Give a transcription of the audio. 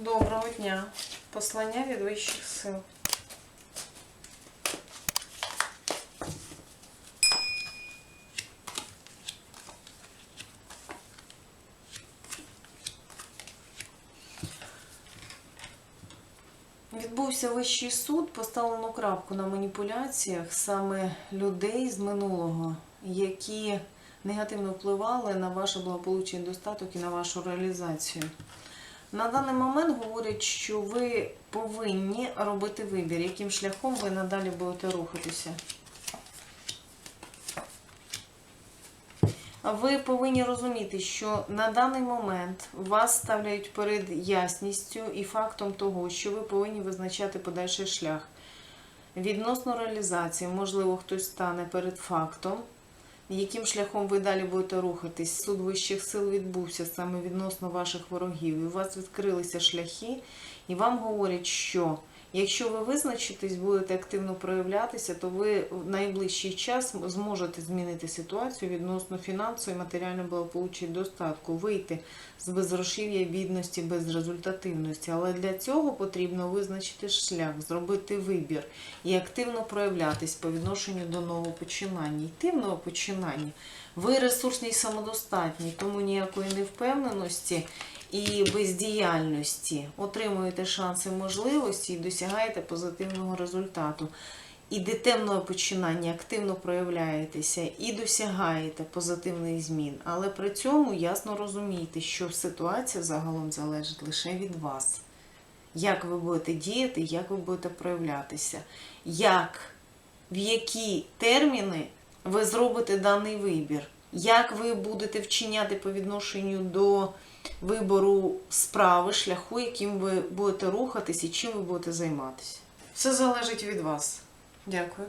Доброго дня. Послання від вищих сил. Відбувся вищий суд, поставлено крапку на маніпуляціях саме людей з минулого, які негативно впливали на ваше благополуччя і достаток і на вашу реалізацію. На даний момент говорять, що ви повинні робити вибір, яким шляхом ви надалі будете рухатися. Ви повинні розуміти, що на даний момент вас ставляють перед ясністю і фактом того, що ви повинні визначати подальший шлях. Відносно реалізації, можливо, хтось стане перед фактом, яким шляхом ви далі будете рухатись. Суд вищих сил відбувся саме відносно ваших ворогів. І у вас відкрилися шляхи, і вам говорять, що якщо ви визначитесь, будете активно проявлятися, то ви в найближчий час зможете змінити ситуацію відносно фінансової, матеріального благополуччя і достатку, вийти з безгрошів'я, бідності, безрезультативності. Але для цього потрібно визначити шлях, зробити вибір і активно проявлятись по відношенню до нового починання. Йти в нове починання. Ви ресурсні і самодостатні, тому ніякої невпевненості і бездіяльності отримуєте шанси і можливості і досягаєте позитивного результату. Ідете в починання, активно проявляєтеся і досягаєте позитивних змін. Але при цьому ясно розумієте, що ситуація загалом залежить лише від вас. Як ви будете діяти, як ви будете проявлятися, як, в які терміни ви зробите даний вибір, як ви будете вчиняти по відношенню до вибору справи, шляху, яким ви будете рухатись і чим ви будете займатися. Все залежить від вас. Дякую.